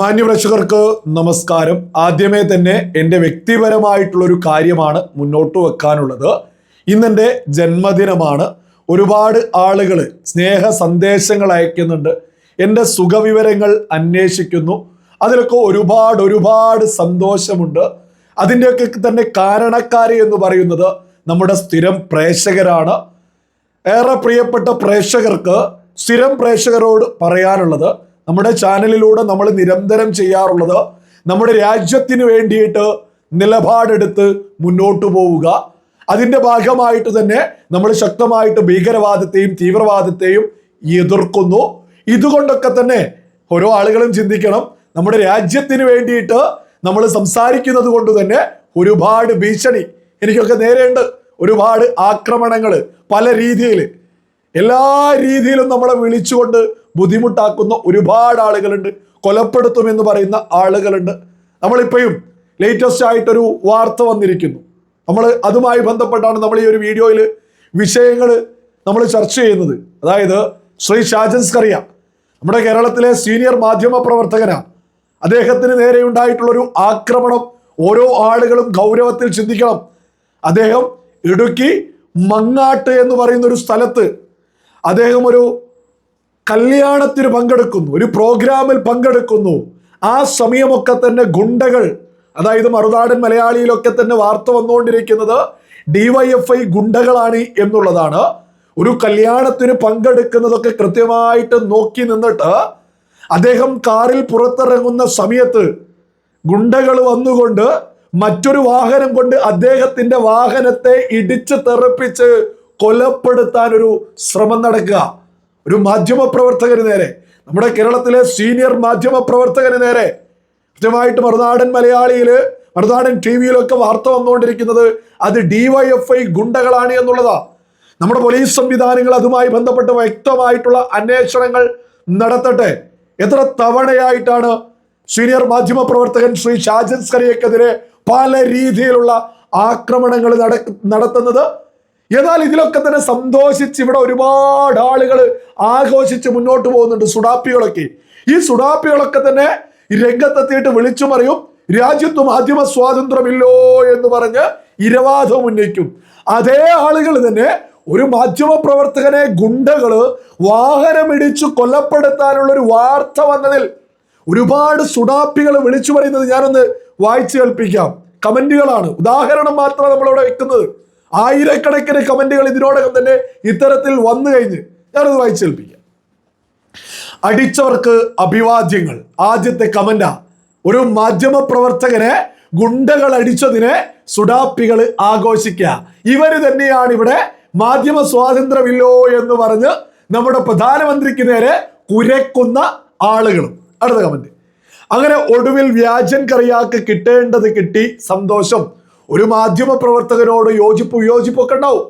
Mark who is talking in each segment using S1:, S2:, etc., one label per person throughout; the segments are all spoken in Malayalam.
S1: മാന്യപ്രേക്ഷകർക്ക് നമസ്കാരം. ആദ്യമേ തന്നെ എന്റെ വ്യക്തിപരമായിട്ടുള്ളൊരു കാര്യമാണ് മുന്നോട്ട് വെക്കാനുള്ളത്. ഇന്നെന്റെ ജന്മദിനമാണ്. ഒരുപാട് ആളുകൾ സ്നേഹ സന്ദേശങ്ങൾ അയക്കുന്നുണ്ട്. എന്റെ സുഖവിവരങ്ങൾ അന്വേഷിക്കുന്നു. അതിലൊക്കെ ഒരുപാട് ഒരുപാട് സന്തോഷമുണ്ട്. അതിന്റെയൊക്കെ തന്നെ കാരണക്കാരി എന്ന് പറയുന്നത് നമ്മുടെ സ്ഥിരം പ്രേക്ഷകരാണ്. ഏറെ പ്രിയപ്പെട്ട പ്രേക്ഷകർക്ക് സ്ഥിരം പ്രേക്ഷകരോട് പറയാനുള്ളത് നമ്മുടെ ചാനലിലൂടെ നമ്മൾ നിരന്തരം ചെയ്യാറുള്ളത് നമ്മുടെ രാജ്യത്തിന് വേണ്ടിയിട്ട് നിലപാടെടുത്ത് മുന്നോട്ട് പോവുക. അതിന്റെ ഭാഗമായിട്ട് തന്നെ നമ്മൾ ശക്തമായിട്ട് ഭീകരവാദത്തെയും തീവ്രവാദത്തെയും എതിർക്കുന്നു. ഇതുകൊണ്ടൊക്കെ തന്നെ ഓരോ ആളുകളും ചിന്തിക്കണം നമ്മുടെ രാജ്യത്തിന് വേണ്ടിയിട്ട് നമ്മൾ സംസാരിക്കുന്നത് കൊണ്ട് തന്നെ ഒരുപാട് ഭീഷണി. എനിക്കൊക്കെ നേരെയുണ്ട്. ഒരുപാട് ആക്രമണങ്ങൾ പല രീതിയിൽ എല്ലാ രീതിയിലും നമ്മളെ വിളിച്ചുകൊണ്ട് ബുദ്ധിമുട്ടാക്കുന്ന ഒരുപാട് ആളുകളുണ്ട്. കൊലപ്പെടുത്തുമെന്ന് പറയുന്ന ആളുകളുണ്ട്. നമ്മളിപ്പോഴും ലേറ്റസ്റ്റ് ആയിട്ടൊരു വാർത്ത വന്നിരിക്കുന്നു. നമ്മൾ അതുമായി ബന്ധപ്പെട്ടാണ് നമ്മൾ ഈ ഒരു വീഡിയോയിൽ വിഷയങ്ങൾ നമ്മൾ ചർച്ച ചെയ്യുന്നത്. അതായത് ശ്രീ ഷാജൻസ് കറിയ നമ്മുടെ കേരളത്തിലെ സീനിയർ മാധ്യമ പ്രവർത്തകനാണ് അദ്ദേഹത്തിന് നേരെ ഉണ്ടായിട്ടുള്ള ഒരു ആക്രമണം ഓരോ ആളുകളും ഗൗരവത്തിൽ ചിന്തിക്കണം. അദ്ദേഹം ഇടുക്കി മങ്ങാട്ട് എന്ന് പറയുന്ന ഒരു സ്ഥലത്ത് അദ്ദേഹം ഒരു കല്യാണത്തിന് പങ്കെടുക്കുന്നു ഒരു പ്രോഗ്രാമിൽ പങ്കെടുക്കുന്നു. ആ സമയമൊക്കെ തന്നെ ഗുണ്ടകൾ അതായത് മറുനാടൻ മലയാളിയിലൊക്കെ തന്നെ വാർത്ത വന്നുകൊണ്ടിരിക്കുന്നത് ഡിവൈഎഫ്ഐ ഗുണ്ടകളാണ് എന്നുള്ളതാണ്. ഒരു കല്യാണത്തിന് പങ്കെടുക്കുന്നതൊക്കെ കൃത്യമായിട്ട് നോക്കി നിന്നിട്ട് അദ്ദേഹം കാറിൽ പുറത്തിറങ്ങുന്ന സമയത്ത് ഗുണ്ടകൾ വന്നുകൊണ്ട് മറ്റൊരു വാഹനം കൊണ്ട് അദ്ദേഹത്തിന്റെ വാഹനത്തെ ഇടിച്ചു തെറിപ്പിച്ച് കൊലപ്പെടുത്താൻ ഒരു ശ്രമം നടക്കുക. ഒരു മാധ്യമ പ്രവർത്തകന് നേരെ. നമ്മുടെ കേരളത്തിലെ സീനിയർ മാധ്യമ പ്രവർത്തകന് നേരെ. കൃത്യമായിട്ട് മറുനാടൻ മലയാളിയിൽ മറുനാടൻ ടി വിയിലൊക്കെ വാർത്ത വന്നുകൊണ്ടിരിക്കുന്നത് അത് ഡിവൈഎഫ്ഐ ഗുണ്ടകളാണ് എന്നുള്ളതാ. നമ്മുടെ പോലീസ് സംവിധാനങ്ങൾ അതുമായി ബന്ധപ്പെട്ട് വ്യക്തമായിട്ടുള്ള അന്വേഷണങ്ങൾ നടത്തട്ടെ. എത്ര തവണയായിട്ടാണ് സീനിയർ മാധ്യമ പ്രവർത്തകൻ ശ്രീ ഷാജൻ സ്കറിയക്കെതിരെ പല രീതിയിലുള്ള ആക്രമണങ്ങൾ നട- നടത്തുന്നത്? എന്നാൽ ഇതിലൊക്കെ തന്നെ സന്തോഷിച്ച് ഇവിടെ ഒരുപാട് ആളുകൾ ആഘോഷിച്ച് മുന്നോട്ട് പോകുന്നുണ്ട് സുഡാപ്പികളൊക്കെ. ഈ സുഡാപ്പികളൊക്കെ തന്നെ രംഗത്തെത്തിയിട്ട് വിളിച്ചു പറയും രാജ്യത്ത് മാധ്യമ സ്വാതന്ത്ര്യമില്ലോ എന്ന് പറഞ്ഞ് ഇരവാദം ഉന്നയിക്കും. അതേ ആളുകൾ തന്നെ ഒരു മാധ്യമ പ്രവർത്തകനെ ഗുണ്ടകൾ വാഹനമിടിച്ചു കൊല്ലപ്പെടുത്താനുള്ള ഒരു വാർത്ത വന്നതിൽ ഒരുപാട് സുഡാപ്പികൾ വിളിച്ചു പറയുന്നത് ഞാനൊന്ന് വായിച്ചു കേൾപ്പിക്കാം. കമന്റുകളാണ്. ഉദാഹരണം മാത്രമാണ് നമ്മളിവിടെ വെക്കുന്നത്. ആയിരക്കണക്കിന് കമന്റുകൾ ഇതിനോടകം തന്നെ ഇത്തരത്തിൽ വന്നു കഴിഞ്ഞ് ഞാനത് വായിച്ചു കേൾപ്പിക്കാം അടിച്ചവർക്ക് അഭിവാദ്യങ്ങൾ. ആദ്യത്തെ കമന്റാ ഒരു മാധ്യമ പ്രവർത്തകനെ ഗുണ്ടകൾ അടിച്ചതിനെ സുഡാപ്പികൾ ആഘോഷിക്കുക. ഇവർ തന്നെയാണ് ഇവിടെ മാധ്യമ സ്വാതന്ത്ര്യമില്ലോ എന്ന് പറഞ്ഞ് നമ്മുടെ പ്രധാനമന്ത്രിക്ക് നേരെ കുരക്കുന്ന ആളുകളും. അടുത്ത കമന്റ്. അങ്ങനെ ഒടുവിൽ വ്യാജൻ കറിയാക്ക് കിട്ടേണ്ടത് കിട്ടി സന്തോഷം. ഒരു മാധ്യമ പ്രവർത്തകനോട് യോജിപ്പ് വിയോജിപ്പൊക്കെ ഉണ്ടാവും.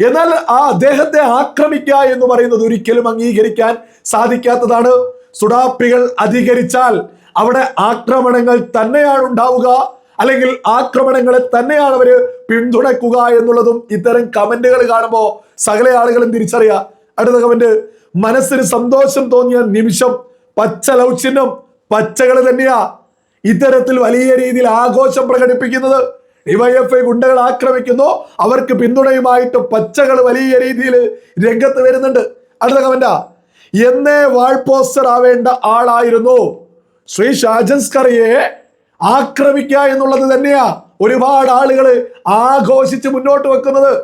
S1: എന്നാൽ ആ അദ്ദേഹത്തെ ആക്രമിക്കുക എന്ന് പറയുന്നത് ഒരിക്കലും അംഗീകരിക്കാൻ സാധിക്കാത്തതാണ്. സുഡാപ്പികൾ അധികരിച്ചാൽ അവിടെ ആക്രമണങ്ങൾ തന്നെയാണ് ഉണ്ടാവുക. അല്ലെങ്കിൽ ആക്രമണങ്ങളെ തന്നെയാണ് അവർ പിന്തുണക്കുക എന്നുള്ളതും ഇത്തരം കമന്റുകൾ കാണുമ്പോൾ സകല ആളുകളും തിരിച്ചറിയുക അടുത്ത കമന്റ് മനസ്സിന് സന്തോഷം തോന്നിയ നിമിഷം പച്ച ലൗചിഹ്നം പച്ചകൾ തന്നെയാ. ഇത്തരത്തിൽ വലിയ രീതിയിൽ ആഘോഷം പ്രകടിപ്പിക്കുന്നത് ഡിവൈഎഫ്ഐ ഗുണ്ടകൾ ആക്രമിക്കുന്നു. അവർക്ക് പിന്തുണയുമായിട്ട് പച്ചകൾ വലിയ രീതിയിൽ രംഗത്ത് വരുന്നുണ്ട്. അടുത്ത കമന്റാ എന്നേ വാൾ പോസ്റ്റർ ആവേണ്ട ആളായിരുന്നു. ശ്രീ ഷാജൻസ്കറിയെ ആക്രമിക്കുക എന്നുള്ളത് തന്നെയാ ഒരുപാട് ആളുകൾ ആഘോഷിച്ച് മുന്നോട്ട് വെക്കുന്നത്.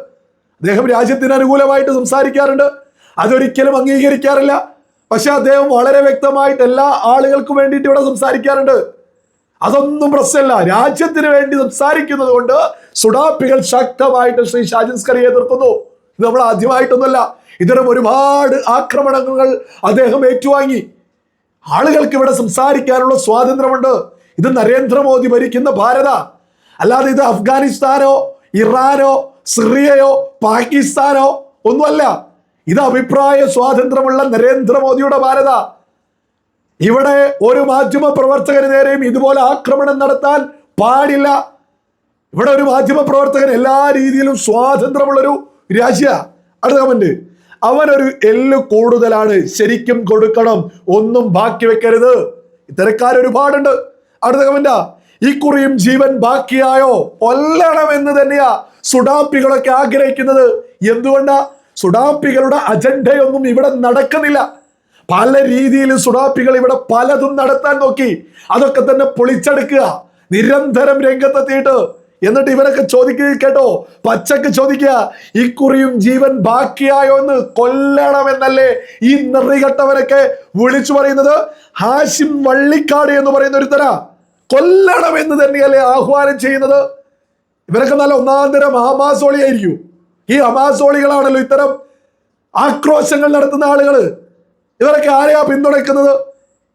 S1: അദ്ദേഹം രാജ്യത്തിന് അനുകൂലമായിട്ട് സംസാരിക്കാറുണ്ട്. അതൊരിക്കലും അംഗീകരിക്കാറില്ല. പക്ഷെ അദ്ദേഹം വളരെ വ്യക്തമായിട്ട് എല്ലാ ആളുകൾക്കും വേണ്ടിയിട്ട് ഇവിടെ സംസാരിക്കാറുണ്ട്. അതൊന്നും പ്രശ്നമല്ല. രാജ്യത്തിന് വേണ്ടി സംസാരിക്കുന്നത് കൊണ്ട് സുഡാപ്പികൾ ശക്തമായിട്ട് ശ്രീ ഷാജൻ സ്കറിയെ എതിർക്കുന്നു. ഇത് നമ്മൾ ആദ്യമായിട്ടൊന്നുമല്ല. ഇത്തരം ഒരുപാട് ആക്രമണങ്ങൾ അദ്ദേഹം ഏറ്റുവാങ്ങി. ആളുകൾക്ക് ഇവിടെ സംസാരിക്കാനുള്ള സ്വാതന്ത്ര്യമുണ്ട്. ഇത് നരേന്ദ്രമോദി ഭരിക്കുന്ന ഭാരത. അല്ലാതെ ഇത് അഫ്ഗാനിസ്ഥാനോ ഇറാനോ സിറിയയോ പാകിസ്ഥാനോ ഒന്നുമല്ല. ഇത് അഭിപ്രായ സ്വാതന്ത്ര്യമുള്ള നരേന്ദ്രമോദിയുടെ ഭാരത. ഇവിടെ ഒരു മാധ്യമ പ്രവർത്തകന് നേരെയും ഇതുപോലെ ആക്രമണം നടത്താൻ പാടില്ല. ഇവിടെ ഒരു മാധ്യമ പ്രവർത്തകൻ എല്ലാ രീതിയിലും സ്വാതന്ത്ര്യമുള്ളൊരു രാജ്യ. അടുത്ത കമന്റ് അവനൊരു എല്ല് കൂടുതലാണ്. ശരിക്കും കൊടുക്കണം. ഒന്നും ബാക്കി വെക്കരുത്. ഇത്തരക്കാർ ഒരുപാടുണ്ട്. അടുത്ത കമന്റാ ഇക്കുറിയും ജീവൻ ബാക്കിയായോ? കൊല്ലണം എന്ന് തന്നെയാ സുഡാപ്പികളൊക്കെ ആഗ്രഹിക്കുന്നത്. എന്തുകൊണ്ടാ? സുഡാപ്പികളുടെ അജണ്ടയൊന്നും ഇവിടെ നടക്കുന്നില്ല. പല രീതിയിൽ സുഡാപ്പികൾ ഇവിടെ പലതും നടത്താൻ നോക്കി. അതൊക്കെ തന്നെ പൊളിച്ചെടുക്കുക. നിരന്തരം രംഗത്തെത്തിയിട്ട്. എന്നിട്ട് ഇവരൊക്കെ ചോദിക്കുക കേട്ടോ. പച്ചക്ക് ചോദിക്കുക ഇക്കുറിയും ജീവൻ ബാക്കിയായോ എന്ന് കൊല്ലണമെന്നല്ലേ ഈ നിറികെട്ടവരൊക്കെ വിളിച്ചു പറയുന്നത്? ഹാഷിം വള്ളിക്കാട് എന്ന് പറയുന്ന ഒരുത്തര കൊല്ലണം എന്ന് തന്നെയല്ലേ ആഹ്വാനം ചെയ്യുന്നത്? ഇവരൊക്കെ നല്ല ഒന്നാം തരം ആയിരിക്കും ഈ അമാസോളികളാണല്ലോ ഇത്തരം ആക്രോശങ്ങൾ നടത്തുന്ന ആളുകൾ ഇവരൊക്കെ ആരെയാ പിന്തുണയ്ക്കുന്നത്?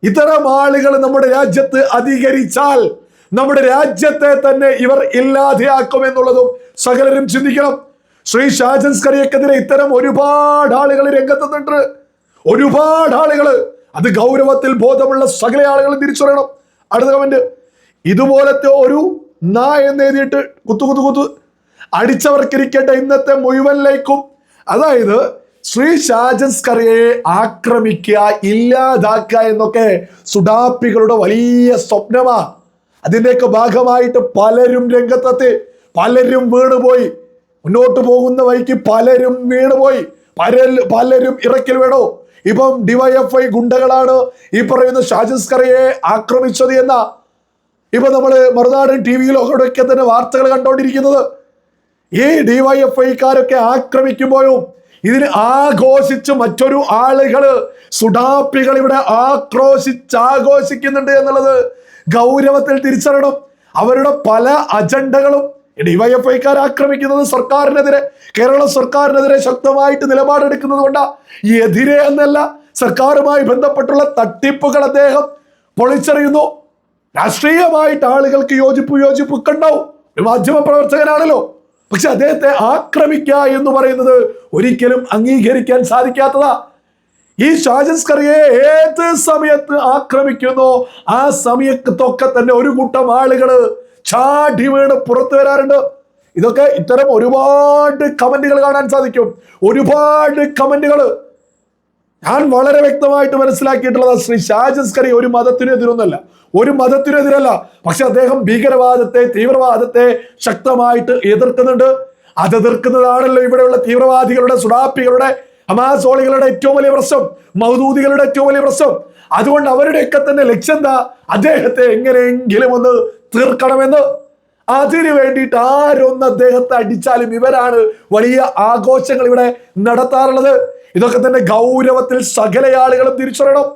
S1: ഇത്തരം ആളുകൾ നമ്മുടെ രാജ്യത്ത് അധികരിച്ചാൽ നമ്മുടെ രാജ്യത്തെ തന്നെ ഇവർ ഇല്ലാതെയാക്കും എന്നുള്ളതും സകലരും ചിന്തിക്കണം. ശ്രീ ഷാജൻ സ്കറിയക്കെതിരെ ഇത്തരം ഒരുപാട് ആളുകൾ രംഗത്തുന്നുണ്ട്. ഒരുപാട് ആളുകൾ അത് ഗൗരവത്തിൽ ബോധമുള്ള സകല ആളുകൾ തിരിച്ചറിയണം. അടുത്ത കമന്റ് ഇതുപോലത്തെ ഒരു നാ എന്ന് എഴുതിയിട്ട് കുത്തു കുത്തു കുത്തു. അടിച്ചവർക്കിരിക്കട്ടെ ഇന്നത്തെ മുഴുവൻ ലൈക്കും അതായത് ശ്രീ ഷാജൻസ്കറിയെ ആക്രമിക്കുക ഇല്ലാതാക്കുക എന്നൊക്കെ സുഡാപ്പികളുടെ വലിയ സ്വപ്നമാ. അതിന്റെയൊക്കെ ഭാഗമായിട്ട് പലരും രംഗത്തെത്തി. പലരും വീണുപോയി. മുന്നോട്ട് പോകുന്ന വഴിക്ക് പലരും വീണുപോയി. പലരും പലരും ഇറക്കിൽ വേണോ. ഇപ്പം ഡിവൈഎഫ്ഐ ഗുണ്ടകളാണ് ഈ പറയുന്ന ഷാജൻസ്കറിയെ ആക്രമിച്ചത് എന്ന. ഇപ്പൊ നമ്മൾ മറുനാടൻ ടി വിയിലൊക്കെ തന്നെ വാർത്തകൾ കണ്ടുകൊണ്ടിരിക്കുന്നത് ഈ ഡിവൈഎഫ്ഐക്കാരൊക്കെ ആക്രമിക്കുമ്പോഴും ഇതിന് ആഘോഷിച്ച് മറ്റൊരു ആളുകൾ സുഡാപ്പികൾ ഇവിടെ ആക്രോശിച്ച് ആഘോഷിക്കുന്നുണ്ട് എന്നുള്ളത് ഗൗരവത്തിൽ തിരിച്ചറിയണം. അവരുടെ പല അജണ്ടകളും ഡിവൈഎഫ്ഐക്കാർ ആക്രമിക്കുന്നത് സർക്കാരിനെതിരെ കേരള സർക്കാരിനെതിരെ ശക്തമായിട്ട് നിലപാടെടുക്കുന്നത് കൊണ്ടാ. എതിരെ എന്നല്ല സർക്കാരുമായി ബന്ധപ്പെട്ടുള്ള തട്ടിപ്പുകൾ അദ്ദേഹം പൊളിച്ചെറിയുന്നു. രാഷ്ട്രീയമായിട്ട് ആളുകൾക്ക് യോജിപ്പ് യോജിപ്പ് ഒക്കെ ഉണ്ടാവും. ഒരു മാധ്യമ പ്രവർത്തകനാണല്ലോ. പക്ഷെ അദ്ദേഹത്തെ ആക്രമിക്കുക എന്ന് പറയുന്നത് ഒരിക്കലും അംഗീകരിക്കാൻ സാധിക്കാത്തതാ. ഈ ഷാജസ്കറിയെ ഏത് സമയത്ത് ആക്രമിക്കുന്നു? ആ സമയത്തൊക്കെ തന്നെ ഒരു കൂട്ടം ആളുകൾ ചാടി വീണ് പുറത്തു വരാറുണ്ട്. ഇതൊക്കെ ഇത്തരം ഒരുപാട് കമന്റുകൾ കാണാൻ സാധിക്കും. ഒരുപാട് കമന്റുകൾ ഞാൻ വളരെ വ്യക്തമായിട്ട് മനസ്സിലാക്കിയിട്ടുള്ളത് ശ്രീ ഷാജസ്കറി ഒരു മതത്തിനെതിരൊന്നല്ല ഒരു മതത്തിനെതിരല്ല പക്ഷെ അദ്ദേഹം ഭീകരവാദത്തെ തീവ്രവാദത്തെ ശക്തമായിട്ട് എതിർക്കുന്നുണ്ട്. അത് എതിർക്കുന്നതാണല്ലോ ഇവിടെയുള്ള തീവ്രവാദികളുടെ സുഡാപ്പികളുടെ ഹമാസോളികളുടെ ഏറ്റവും വലിയ പ്രശ്നം മൗദൂദികളുടെ ഏറ്റവും വലിയ പ്രശ്നം. അതുകൊണ്ട് അവരുടെയൊക്കെ തന്നെ ലക്ഷ്യം എന്താ? അദ്ദേഹത്തെ എങ്ങനെയെങ്കിലും ഒന്ന് തീർക്കണമെന്ന്. അതിനു വേണ്ടിയിട്ട് ആരൊന്ന് അദ്ദേഹത്തെ അടിച്ചാലും ഇവരാണ് വലിയ ആഘോഷങ്ങൾ ഇവിടെ നടത്താറുള്ളത്. ഇതൊക്കെ തന്നെ ഗൗരവത്തിൽ സകല ആളുകളും തിരിച്ചറിയണം.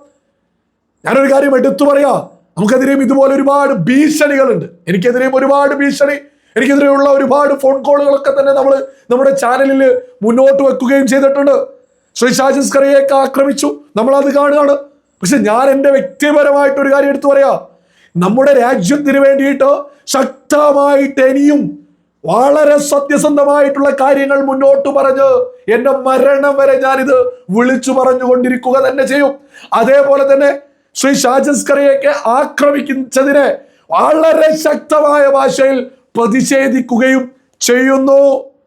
S1: ഞാനൊരു കാര്യം എടുത്തു പറയാ. നമുക്കെതിരെയും ഇതുപോലെ ഒരുപാട് ഭീഷണികളുണ്ട്. എനിക്കെതിരെയും ഒരുപാട് ഭീഷണി. എനിക്കെതിരെയുള്ള ഒരുപാട് ഫോൺ കോളുകളൊക്കെ തന്നെ നമ്മൾ നമ്മുടെ ചാനലിൽ മുന്നോട്ട് വെക്കുകയും ചെയ്തിട്ടുണ്ട്. ശ്രീ ഷാജിസ്കറിയൊക്കെ ആക്രമിച്ചു. നമ്മളത് കാണുകയാണ്. പക്ഷെ ഞാൻ എന്റെ വ്യക്തിപരമായിട്ട് ഒരു കാര്യം എടുത്തു പറയാ. നമ്മുടെ രാജ്യത്തിന് വേണ്ടിയിട്ട് ശക്തമായിട്ട് ഇനിയും വളരെ സത്യസന്ധമായിട്ടുള്ള കാര്യങ്ങൾ മുന്നോട്ട് പറഞ്ഞ് എന്റെ മരണം വരെ ഞാനിത് വിളിച്ചു പറഞ്ഞുകൊണ്ടിരിക്കുക തന്നെ ചെയ്യും. അതേപോലെ തന്നെ ശ്രീ ഷാജസ്കറിയൊക്കെ ആക്രമിക്കുന്നതിനെ വളരെ ശക്തമായ ഭാഷയിൽ പ്രതിഷേധിക്കുകയും ചെയ്യുന്നു.